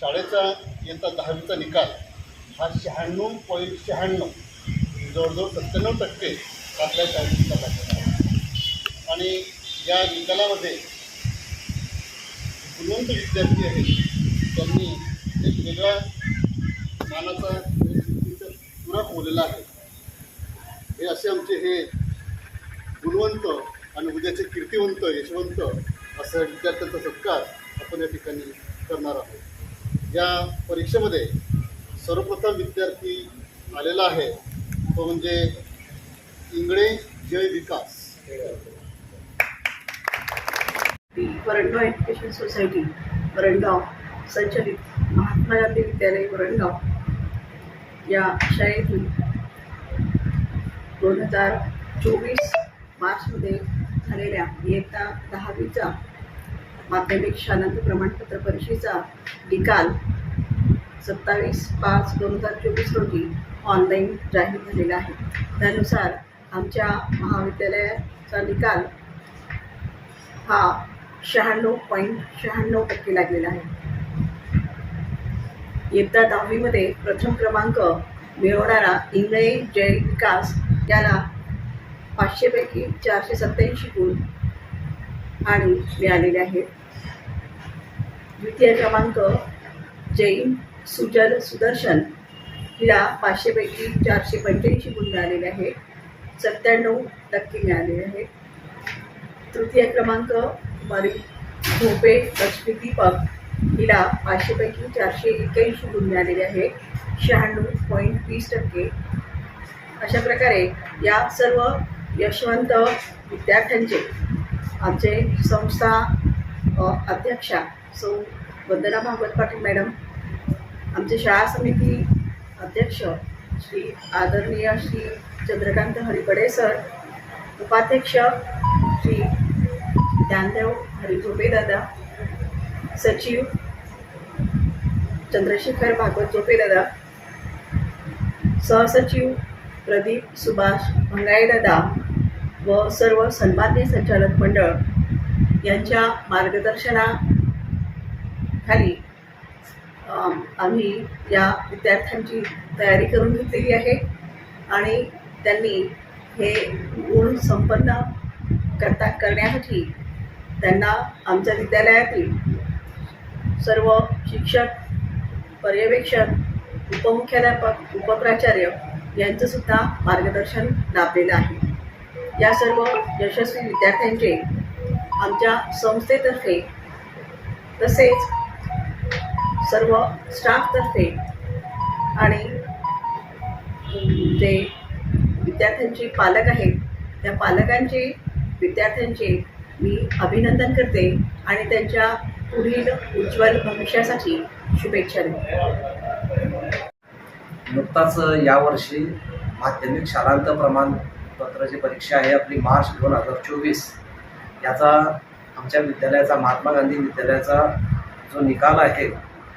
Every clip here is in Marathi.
शाळेचा इयत्ता दहावीचा निकाल हा शहाण्णव पॉईंट शहाण्णव जवळजवळ सत्त्याण्णव टक्के आपल्या शाळेत निकाल लागलेला आणि या निकालामध्ये गुणवंत विद्यार्थी आहेत. त्यांनी एक वेगळा मानाचा पुरा बोललेला आहे. हे असे आमचे हे गुणवंत आणि उद्याचे कीर्तिवंत यशवंत असं विद्यार्थ्यांचा सत्कार आपण या ठिकाणी करणार आहोत. या परीक्षेमध्ये सर्वप्रथम विद्यार्थी आलेला आहे. तो म्हणजे इंगळे जय विकास. वरणगाव एज्युकेशन सोसायटी वरणगाव संचलित महात्मा गांधी विद्यालय वरणगाव या शाळेतून दोन हजार चोवीस मार्चमध्ये झालेल्या इयत्ता दहावीचा माध्यमिक शालांत प्रमाणपत्र परीक्षेचा निकाल सत्तावीस पाच दोन हजार चोवीस रोजी ऑनलाईन जाहीर झालेला आहे. त्यानुसार आमच्या महाविद्यालयाचा निकाल हा शहाण्णव पॉईंट शहाण्णव टक्के लागलेला आहे. इयत्ता दहावीमध्ये प्रथम क्रमांक मिळवणारा इंगळे जय विकास याला पाचशेपैकी चारशे सत्त्याऐंशी गुण आणि मिळालेले आहेत. द्वितीय क्रमांक जैन सुजल सुदर्शन हिला पाचशेपैकी चारशे पंच्याऐंशी गुण मिळालेले आहेत. सत्त्याण्णव टक्के मिळालेले आहेत. तृतीय क्रमांक कुमारी भोपे लक्ष्मी दीपक हिला पाचशेपैकी चारशे एक्क्याऐंशी गुण मिळालेले आहेत. शहाण्णव पॉईंट वीस टक्के. अशा प्रकारे या सर्व यशवंत विद्यार्थ्यांचे आमचे संस्था अध्यक्षा सौ वंदना भागवत पाटील मॅडम आमचे शाळा समिती अध्यक्ष श्री आदरणीय श्री चंद्रकांत हरिपडे सर उपाध्यक्ष श्री ज्ञानदेव हरिझोपे दादा सचिव चंद्रशेखर भागवत झोपे दादा सहसचिव प्रदीप सुभाष भंगाळे दादा व सर्व सन्मान्य संचालक मंडळ यांच्या मार्गदर्शनाखाली आम्ही या विद्यार्थ्यांची तयारी करून घेतलेली आहे आणि त्यांनी हे गुण संपन्न करता करण्यासाठी त्यांना आमच्या विद्यालयातील सर्व शिक्षक पर्यवेक्षक उपमुख्याध्यापक उपप्राचार्य यांचंसुद्धा मार्गदर्शन लाभलेलं आहे. या सर्व यशस्वी विद्यार्थ्यांचे आमच्या संस्थेतर्फे तसेच सर्व स्टाफतर्फे आणि जे विद्यार्थ्यांचे पालक आहेत त्या पालकांचे विद्यार्थ्यांचे मी अभिनंदन करते आणि त्यांच्या पुढील उज्ज्वल भविष्यासाठी शुभेच्छा देते. नुकताच यावर्षी माध्यमिक शालांत प्रमाणपत्राची परीक्षा आहे आपली मार्च दोन हजार चोवीस. याचा आमच्या विद्यालयाचा महात्मा गांधी विद्यालयाचा जो निकाल आहे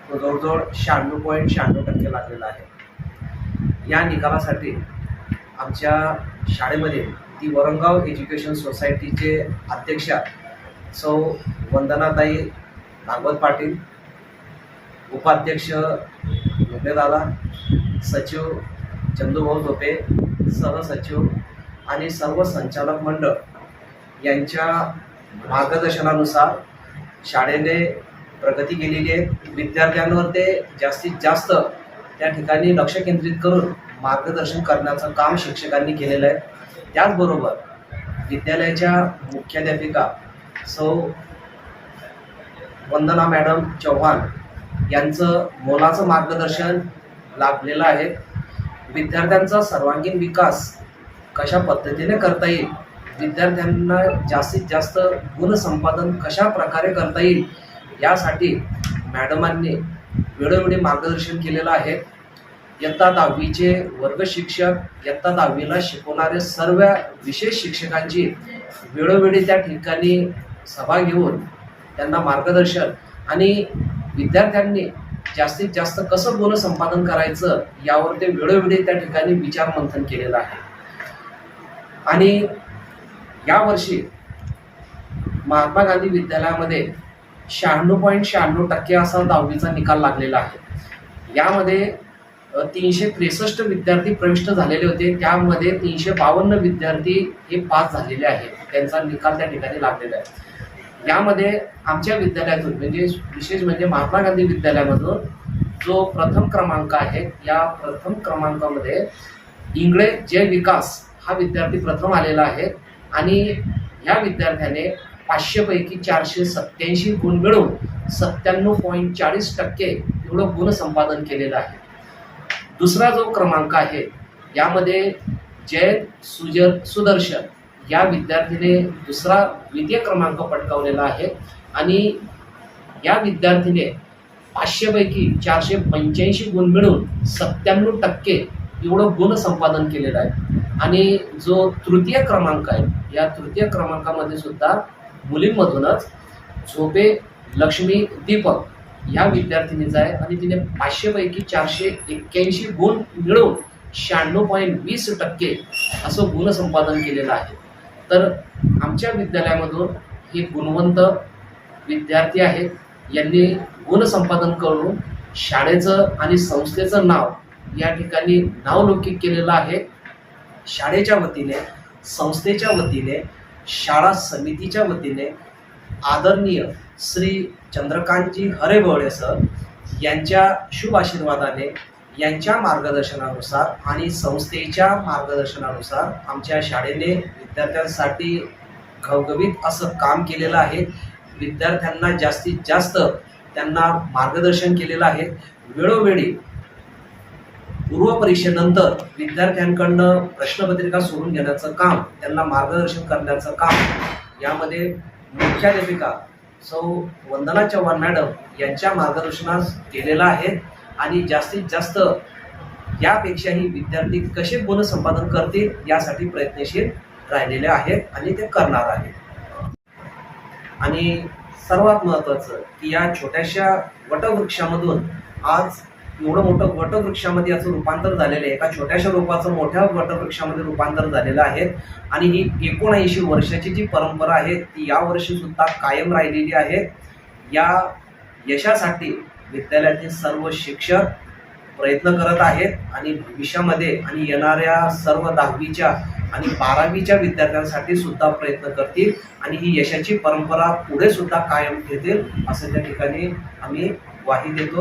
तो जवळजवळ शहाण्णव पॉईंट शहाण्णव टक्के लागलेला आहे. या निकालासाठी आमच्या शाळेमध्ये ती वरंगाव एज्युकेशन सोसायटीचे अध्यक्षा सौ वंदनाताई भागवत पाटील उपाध्यक्ष दादा सचिव चंदूभाऊ झोपे सहसचिव आणि सर्व संचालक मंडळ यांच्या मार्गदर्शनानुसार शाळेने प्रगती केलेली आहे. विद्यार्थ्यांवर ते जास्तीत जास्त त्या ठिकाणी लक्ष केंद्रित करून मार्गदर्शन करण्याचं काम शिक्षकांनी केलेलं आहे. त्याचबरोबर विद्यालयाच्या मुख्याध्यापिका सौ वंदना मॅडम चव्हाण यांचं मोलाचं मार्गदर्शन लाभलेलं आहे. विद्यार्थ्यांचा सर्वांगीण विकास कशा पद्धतीने करता येईल विद्यार्थ्यांना जास्तीत जास्त गुणसंपादन कशा प्रकारे करता येईल यासाठी मॅडमांनी वेळोवेळी मार्गदर्शन केलेलं आहे. इयत्ता दहावीचे वर्ग शिक्षक इयत्ता दहावीला शिकवणारे सर्व विशेष शिक्षकांची वेळोवेळी त्या ठिकाणी सभा घेऊन त्यांना मार्गदर्शन आणि विद्यार्थ्यांनी जास्तीत जास्त कसं गुण संपादन करायचं यावर ते वेळोवेळी त्या ठिकाणी विचार मंथन केलेलं आहे. आणि यावर्षी महात्मा गांधी विद्यालयामध्ये शहाण्णव पॉईंट शहाण्णव टक्के असा दहावीचा निकाल लागलेला आहे. यामध्ये तीनशे त्रेसष्ट विद्यार्थी प्रविष्ट झालेले होते. त्यामध्ये तीनशे बावन्न विद्यार्थी हे पास झालेले आहेत. त्यांचा निकाल त्या ठिकाणी लागलेला आहे. यामध्ये आमच्या विद्यालयातून म्हणजे विशेष म्हणजे महात्मा गांधी विद्यालयामधून जो प्रथम क्रमांक आहे या प्रथम क्रमांकामध्ये इंगळे जय विकास हा विद्यार्थी प्रथम आलेला आहे. आणि या विद्यार्थ्याने पाचशेपैकी चारशे सत्याऐंशी गुण मिळवून सत्त्याण्णव पॉईंट चाळीस टक्के एवढं गुण संपादन केलेलं आहे. दुसरा जो क्रमांक आहे यामध्ये जय सुजन सुदर्शन या विद्यार्थीने दुसरा द्वितीय क्रमांक पटकावलेला आहे आणि या विद्यार्थीने पाचशेपैकी चारशे पंच्याऐंशी गुण मिळून सत्त्याण्णव टक्के एवढं गुण संपादन केलेलं आहे. आणि जो तृतीय क्रमांक आहे या तृतीय क्रमांकामध्ये सुद्धा मुलींमधूनच झोपे लक्ष्मी दीपक या विद्यार्थिनीचा आहे आणि तिने पाचशेपैकी चारशे एक्क्याऐंशी गुण मिळवून शहाण्णव पॉईंट वीस टक्के असं गुणसंपादन केलेलं आहे. तर आमच्या विद्यालयामधून हे गुणवंत विद्यार्थी आहेत. यांनी गुणसंपादन करून शाळेचं आणि संस्थेचं नाव या ठिकाणी नावलौकिक केलेलं आहे. शाळेच्या वतीने संस्थेच्या वतीने शाळा समितीच्या वतीने आदरणीय श्री चंद्रकांतजी हरेबवळे सर यांच्या शुभ आशीर्वादाने यांच्या मार्गदर्शनानुसार आणि संस्थेच्या मार्गदर्शनानुसार आमच्या शाळेने विद्यार्थ्यांसाठी घवघवीत असं काम केलेलं आहे. विद्यार्थ्यांना जास्तीत जास्त त्यांना मार्गदर्शन केलेलं आहे. वेळोवेळी पूर्वपरीक्षेनंतर विद्यार्थ्यांकडनं प्रश्नपत्रिका सोडून घेण्याचं काम त्यांना मार्गदर्शन करण्याचं काम यामध्ये मुख्याध्यापिका सौ वंदना चव्हाण मॅडम यांच्या मार्गदर्शनास केलेलं आहे. आणि जास्तीत जास्त यापेक्षाही विद्यार्थी कसे गुण संपादन करतील यासाठी प्रयत्नशील राहिलेले आहेत आणि ते करणार आहेत. आणि सर्वात महत्त्वाचं की या छोट्याशा वटवृक्षामधून आज एवढं मोठं वटवृक्षामध्ये याचं रूपांतर झालेलं आहे. एका छोट्याशा रोपाचं मोठ्या वटवृक्षामध्ये रूपांतर झालेलं आहे. आणि ही एकोणऐंशी वर्षाची जी परंपरा आहे ती यावर्षीसुद्धा कायम राहिलेली आहे. या यशासाठी विद्यालयातील सर्व शिक्षक प्रयत्न करत आहेत आणि भविष्यामध्ये आणि येणाऱ्या सर्व दहावीच्या आणि बारावीच्या विद्यार्थ्यांसाठी सुद्धा प्रयत्न करतील आणि ही यशाची परंपरा पुढे सुद्धा कायम ठेवतील असं त्या ठिकाणी आम्ही ग्वाही देतो.